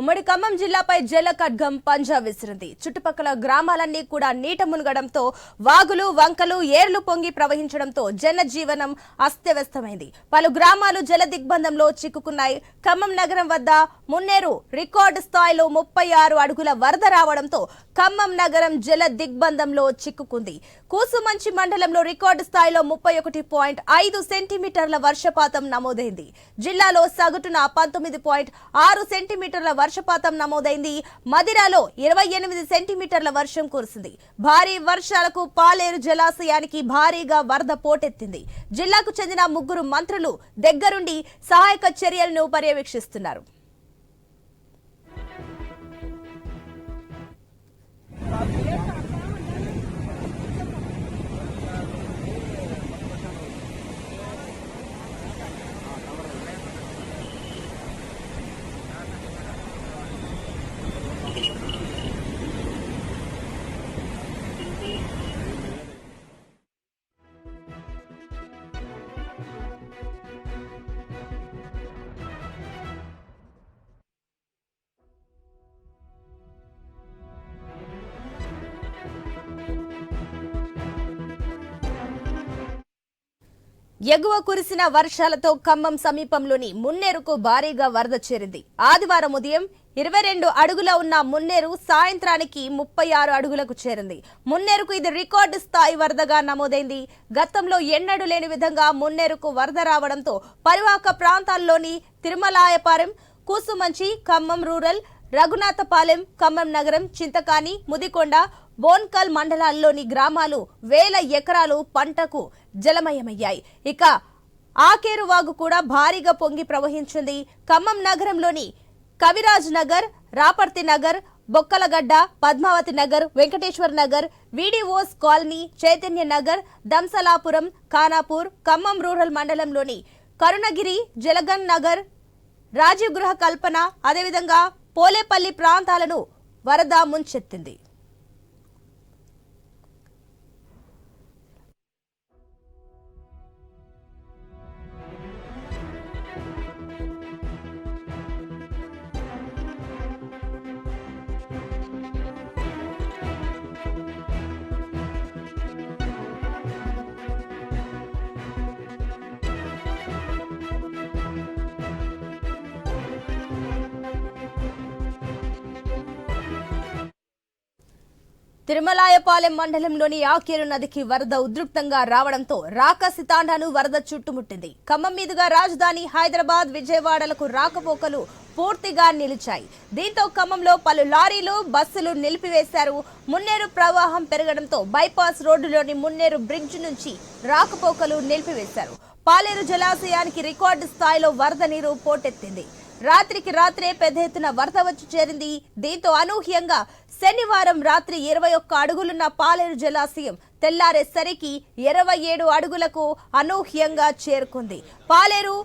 ఉమ్మడి ఖమ్మం జిల్లాపై జల ఖడ్గం పంజా విసిరింది. చుట్టుపక్కల గ్రామాలన్నీ కూడా నీట మునగడంతో వాగులు వంకలు ఏర్లు పొంగి ప్రవహించడంతో జనజీవనం అస్తవ్యస్తమైంది. పలు గ్రామాలు జల దిగ్బంధంలో చిక్కుకున్నాయి. ఖమ్మం నగరం వద్ద మున్నేరు రికార్డు స్థాయిలో ముప్పై ఆరు అడుగుల వరద రావడంతో ఖమ్మం నగరం జల దిగ్బంధంలో చిక్కుకుంది. కూసుమంచి మండలంలో రికార్డు స్థాయిలో ముప్పై ఒకటి పాయింట్ ఐదు సెంటీమీటర్ల వర్షపాతం నమోదైంది. జిల్లాలో సగటున పంతొమ్మిది పాయింట్ ఆరు సెంటీమీటర్ల వర్షపాతం నమోదైంది. మదిరాలో ఇరవై ఎనిమిది సెంటీమీటర్ల వర్షం కురిసింది. భారీ వర్షాలకు పాలేరు జలాశయానికి భారీగా వరద పోటెత్తింది. జిల్లాకు చెందిన ముగ్గురు మంత్రులు దగ్గరుండి సహాయక చర్యలను పర్యవేక్షిస్తున్నారు. ఎగువ కురిసిన వర్షాలతో ఖమ్మం సమీపంలోని మున్నేరుకు భారీగా వరద చేరింది. ఆదివారం ఉదయం ఇరవై రెండు అడుగుల ఉన్న మున్నేరు సాయంత్రానికి ముప్పై ఆరు అడుగులకు చేరింది. మున్నేరుకు ఇది రికార్డు స్థాయి వరదగా నమోదైంది. గతంలో ఎన్నడూ లేని విధంగా మున్నేరుకు వరద రావడంతో పరివాహక ప్రాంతాల్లోని తిరుమలాయపాలెం కూసుమంచి ఖమ్మం రూరల్ రఘునాథపాలెం ఖమ్మం నగరం చింతకాని ముదికొండ బోన్కల్ మండలాల్లోని గ్రామాలు వేల ఎకరాలు పంటకు జలమయమయ్యాయి. ఇక ఆకేరువాగు కూడా భారీగా పొంగి ప్రవహించింది. ఖమ్మం నగరంలోని Kaviraj Nagar Raparthi Nagar Bokkalagadda Padmavathi Nagar Venkateshwar Nagar VDOs colony Chaitanya Nagar Damsalapuram Khanapur Khammam rural మండలంలోని కరుణగిరి జలగన్ నగర్ రాజీవ్ గృహ కల్పన అదేవిధంగా పోలేపల్లి ప్రాంతాలను వరద ముంచెత్తింది. తిరుమలాయపాలెం మండలంలోని ఆకేరు నదికి వరద ఉధృతంగా రావడంతో రాకాసి తాండాను వరద చుట్టుముట్టింది. ఖమ్మం మీదుగా రాజధాని హైదరాబాద్ విజయవాడలకు రాకపోకలు పూర్తిగా నిలిచాయి. దీంతో ఖమ్మంలో పలు లారీలు బస్సులు నిలిపివేశారు. మున్నేరు ప్రవాహం పెరగడంతో బైపాస్ రోడ్డులోని మున్నేరు బ్రిడ్జ్ నుంచి రాకపోకలు నిలిపివేశారు. పాలేరు జలాశయానికి రికార్డు స్థాయిలో వరద నీరు పోటెత్తింది. రాత్రికి రాత్రే పెద్ద ఎత్తున వరద వచ్చి చేరింది. దీంతో అనూహ్యంగా శనివారం రాత్రి ఇరవై ఒక్క అడుగులున్న పాలేరు జలాశయం తెల్లారేసరికి ఇరవై ఏడు అడుగులకు అనూహ్యంగా చేరుకుంది. పాలేరు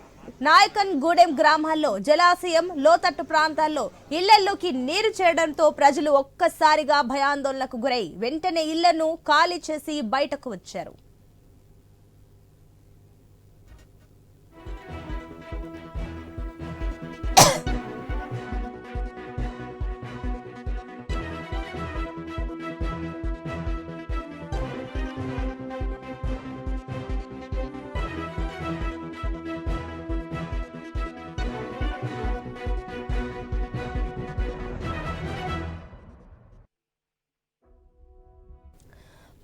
నాయకన్ గూడెం గ్రామాల్లో జలాశయం లోతట్టు ప్రాంతాల్లో ఇళ్ళల్లోకి నీరు చేరడంతో ప్రజలు ఒక్కసారిగా భయాందోళనకు గురై వెంటనే ఇళ్ళను ఖాళీ చేసి బయటకు వచ్చారు.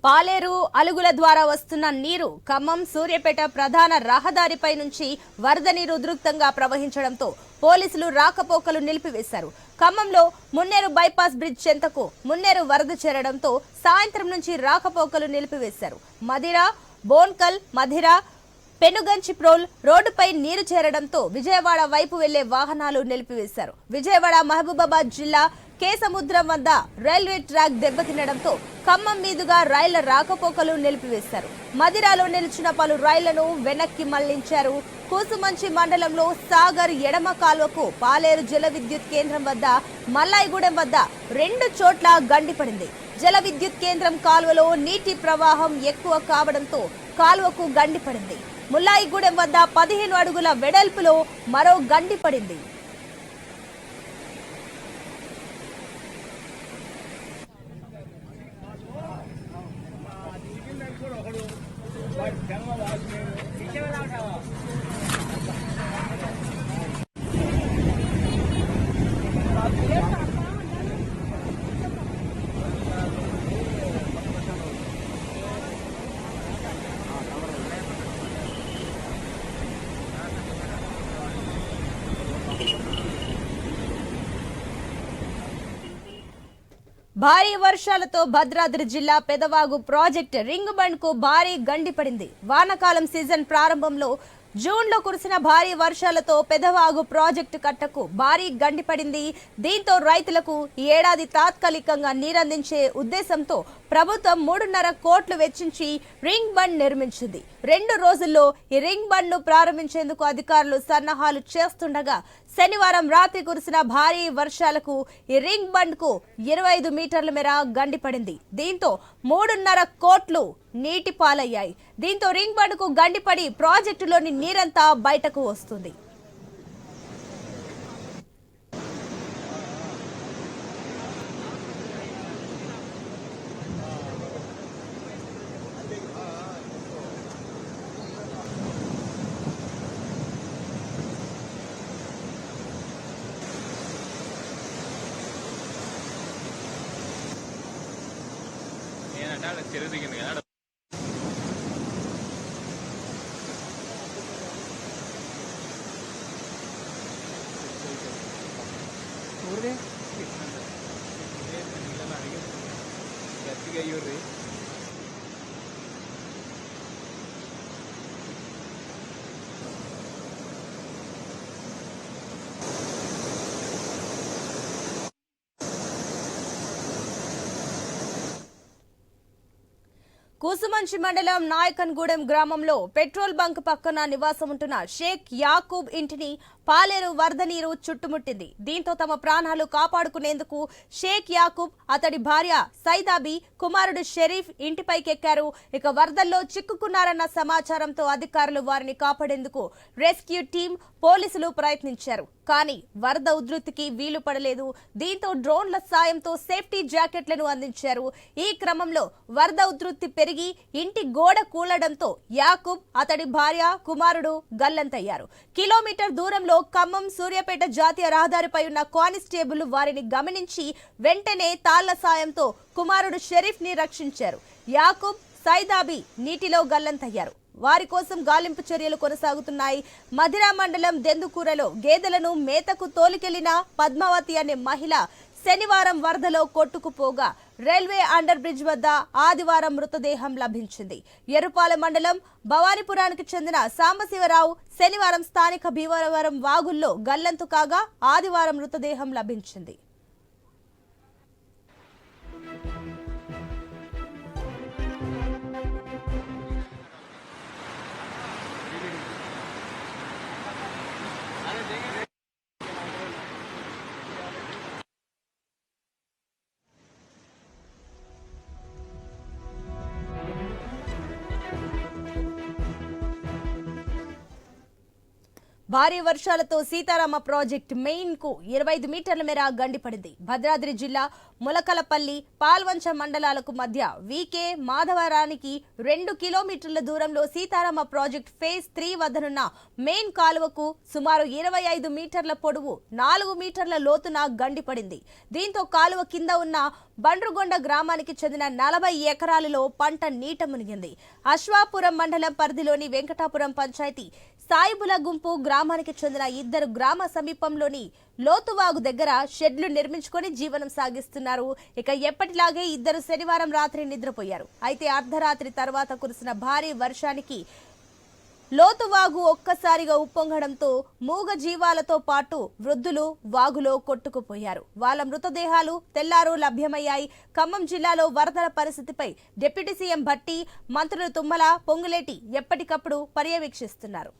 పాలేరు అలుగుల ద్వారా వస్తున్న నీరు ఖమ్మం సూర్యపేట ప్రధాన రహదారిపై నుంచి వరద నీరు ఉధృక్తంగా ప్రవహించడంతో పోలీసులు రాకపోకలు నిలిపివేశారు. ఖమ్మంలో మున్నేరు బైపాస్ బ్రిడ్జ్ చెంతకు మున్నేరు వరద చేరడంతో సాయంత్రం నుంచి రాకపోకలు నిలిపివేశారు. మదిర బోన్కల్ మధిర పెనుగంచి ప్రోల్ రోడ్డుపై నీరు చేరడంతో విజయవాడ వైపు వెళ్ళే వాహనాలు నిలిపివేశారు. విజయవాడ మహబూబాబాద్ జిల్లా కేసముద్రం వద్ద రైల్వే ట్రాక్ దెబ్బతినడంతో ఖమ్మం మీదుగా రైళ్ళ రాకపోకలు నిలిపివేశారు. మదిరాలో నిలిచిన పలు రైళ్ళను వెనక్కి మళ్ళించారు. కూసుమంచి మండలంలో సాగర్ ఎడమ కాల్వకు పాలేరు జల విద్యుత్ కేంద్రం వద్ద మల్లాయిగూడెం వద్ద రెండు చోట్ల గండిపడింది జల విద్యుత్ కేంద్రం కాలువలో నీటి ప్రవాహం ఎక్కువ కావడంతో కాలువకు గండిపడింది ముల్లాయిగూడెం వద్ద పదిహేను అడుగుల వెడల్పులో మరో గండి భారీ వర్షాలతో భద్రాద్రి జిల్లా పెదవాగు ప్రాజెక్ట్ రింగ్ బండ్కు భారీ గండి పడింది. వానకాలం సీజన్ ప్రారంభంలో జూన్లో కురిసిన భారీ వర్షాలతో పెదవాగు ప్రాజెక్టు కట్టకు భారీ గండి పడింది. దీంతో రైతులకు ఈ ఏడాది తాత్కాలికంగా నీరందించే ఉద్దేశంతో ప్రభుత్వం మూడున్నర కోట్లు వెచ్చించి రింగ్ బండ్ నిర్మించింది. రెండు రోజుల్లో ఈ రింగ్ బండ్ను ప్రారంభించేందుకు అధికారులు సన్నాహాలు చేస్తుండగా శనివారం రాత్రి కురిసిన భారీ వర్షాలకు ఈ రింగ్ బండ్కు ఇరవై ఐదు మీటర్ల మేర గండిపడింది దీంతో మూడున్నర కోట్లు నీటి పాలయ్యాయి దీంతో రింగ్ బండ్కు గండిపడి ప్రాజెక్టులోని నీరంతా బయటకు వస్తుంది. ചെറുതിരിക്കുന്നത് ഒരു ಗಟ್ಟಿ ಕೈ కూసుమంచి మండలం నాయకన్గూడెం గ్రామంలో పెట్రోల్ బంక్ పక్కన నివాసం ఉంటున్న షేక్ యాకూబ్ ఇంటిని పాలేరు వరద నీరు చుట్టుముట్టింది. దీంతో తమ ప్రాణాలు కాపాడుకునేందుకు షేక్ యాకూబ్ అతడి భార్య సైదాబి కుమారుడు షరీఫ్ ఇంటిపైకెక్కారు. ఇక వరదల్లో చిక్కుకున్నారన్న సమాచారంతో అధికారులు వారిని కాపాడేందుకు రెస్క్యూ టీం పోలీసులు ప్రయత్నించారు. కానీ వరద ఉధృతికి వీలు పడలేదు. దీంతో డ్రోన్ల సాయంతో సేఫ్టీ జాకెట్లను అందించారు. ఈ క్రమంలో వరద ఉధృతి పెరిగి ఇంటి గోడ కూలడంతో యాకూబ్ అతడి భార్య కుమారుడు గల్లంతయ్యారు. కిలోమీటర్ దూరంలో ఖమ్మం సూర్యాపేట జాతీయ రహదారిపై ఉన్న కానిస్టేబుల్ వారిని గమనించి వెంటనే తాళ్ళ సాయంతో కుమారుడు షరీఫ్ని రక్షించారు. యాకూబ్ సైదాబి నీటిలో గల్లంతయ్యారు. వారి కోసం గాలింపు చర్యలు కొనసాగుతున్నాయి. మధిరా మండలం దెందుకూరలో గేదెలను మేతకు తోలికెళ్ళిన పద్మావతి అనే మహిళ శనివారం వరదలో కొట్టుకుపోగా రైల్వే అండర్ బ్రిడ్జ్ వద్ద ఆదివారం మృతదేహం లభించింది. ఎరుపాల మండలం భవానీపురానికి చెందిన సాంబశివరావు శనివారం స్థానిక భీమవరం వాగుల్లో గల్లంతు కాగా ఆదివారం మృతదేహం లభించింది. భారీ వర్షాలతో సీతారామ ప్రాజెక్ట్ మెయిన్కు ఇరవై ఐదు మీటర్ల మేర గండిపడింది. భద్రాద్రి జిల్లా ములకలపల్లి పాల్వంచ మండలాలకు మధ్య వీకే మాధవరానికి రెండు కిలోమీటర్ల దూరంలో సీతారామ ప్రాజెక్ట్ ఫేజ్ త్రీ వద్దనున్న మెయిన్ కాలువకు సుమారు ఇరవై ఐదు మీటర్ల పొడవు నాలుగు మీటర్ల లోతున గండిపడింది. దీంతో కాలువ కింద ఉన్న బండ్రుగొండ గ్రామానికి చెందిన నలభై ఎకరాలలో పంట నీట మునిగింది. అశ్వాపురం మండలం పరిధిలోని వెంకటాపురం పంచాయతీ సాయిబుల గుంపు గ్రామానికి చెందిన ఇద్దరు గ్రామ సమీపంలోని లోతువాగు దగ్గర షెడ్లు నిర్మించుకొని జీవనం సాగిస్తున్నారు. ఇక ఎప్పటిలాగే ఇద్దరు శనివారం రాత్రి నిద్రపోయారు. అయితే అర్ధరాత్రి తర్వాత కురిసిన భారీ వర్షానికి లోతువాగు ఒక్కసారిగా ఉప్పొంగడంతో మూగ జీవాలతో పాటు వృద్ధులు వాగులో కొట్టుకుపోయారు. వాళ్ళ మృతదేహాలు తెల్లారు లభ్యమయ్యాయి. ఖమ్మం జిల్లాలో వరదల పరిస్థితిపై డిప్యూటీ సీఎం భట్టి మంత్రులు తుమ్మల పొంగులేటి ఎప్పటికప్పుడు పర్యవేక్షిస్తున్నారు.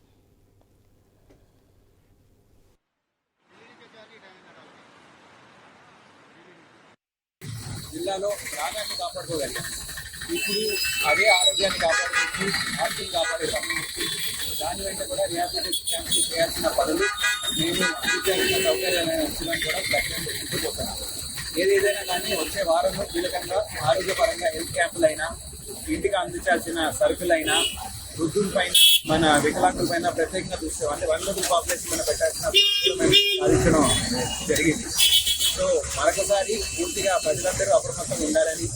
జిల్లాలో ప్రాణాన్ని కాపాడుకోగలిగాం. ఇప్పుడు అదే ఆరోగ్యాన్ని కాపాడుకోవచ్చు ఆస్తులు కాపాడే సమయం దాని వెంట కూడా రిహాబిలిటేషన్ క్యాంపులు చేయాల్సిన పనులు మేము అందించాల్సిన సౌకర్యాలను అంశాలను కూడా ప్రకటన ఏది ఏదేదైనా కానీ వచ్చే వారంలో కీలకంగా ఆరోగ్యపరంగా హెల్త్ క్యాంపులైనా ఇంటికి అందించాల్సిన సరుకులైనా వృద్ధులపైన మన వికలాంగులపైన ప్రత్యేకంగా దృష్టి అంటే వన్ పాపులేషన్ మీద పెట్టాల్సిన సాధించడం జరిగింది. సో మరొకసారి పూర్తిగా ప్రజలందరూ అప్రమత్తం ఉండాలని